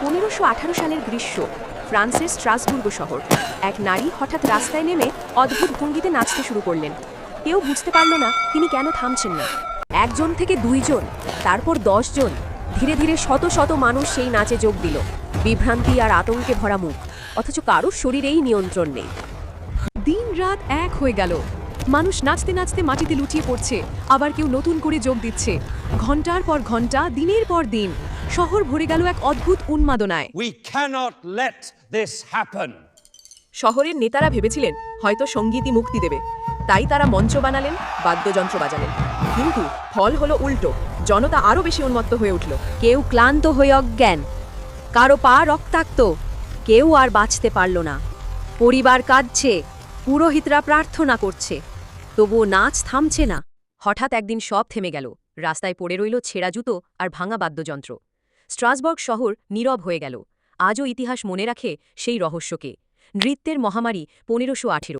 পনেরোশো সালের গ্রীষ্ম, ফ্রান্সের স্ট্রাসবুর্গ শহর। এক নারী হঠাৎ রাস্তায় নেমে অদ্ভুত ভঙ্গিতে নাচতে শুরু করলেন। কেউ বুঝতে পারল না তিনি কেন থামছেন না। একজন থেকে দুইজন, তারপর জন ধীরে ধীরে শত শত মানুষ সেই নাচে যোগ দিল। বিভ্রান্তি আর আতঙ্কে ভরা মুখ, অথচ কারোর শরীরেই নিয়ন্ত্রণ নেই। দিন রাত এক হয়ে গেল। মানুষ নাচতে নাচতে মাটিতে লুটিয়ে পড়ছে, আবার কেউ নতুন করে যোগ দিচ্ছে। ঘণ্টার পর ঘণ্টা দিনের পর দিন শহর ভরে গেল এক অদ্ভুত উন্মাদনায়। We cannot let this happen. শহরের নেতারা ভেবেছিলেন হয়তো সঙ্গীতই মুক্তি দেবে। তাই তারা মঞ্চ বানালেন বাদ্যযন্ত্র বাজালেন। কিন্তু ফল হলো উল্টো জনতা আরও বেশি উন্মত্ত হয়ে উঠল। কেউ ক্লান্ত হয়ে অজ্ঞান কারও পা রক্তাক্ত কেউ আর বাঁচতে পারল না। পরিবার কাঁদছে পুরোহিতরা প্রার্থনা করছে তবুও নাচ থামছে না। হঠাৎ একদিন সব থেমে গেল রাস্তায় পড়ে রইল ছেঁড়া জুতো আর ভাঙা বাদ্যযন্ত্র। স্ট্রাসবার্গ শহর নীরব হয়ে গেল। আজও ইতিহাস মনে রাখে সেই রহস্যকে। নৃত্যের মহামারী পনেরোশো আঠেরো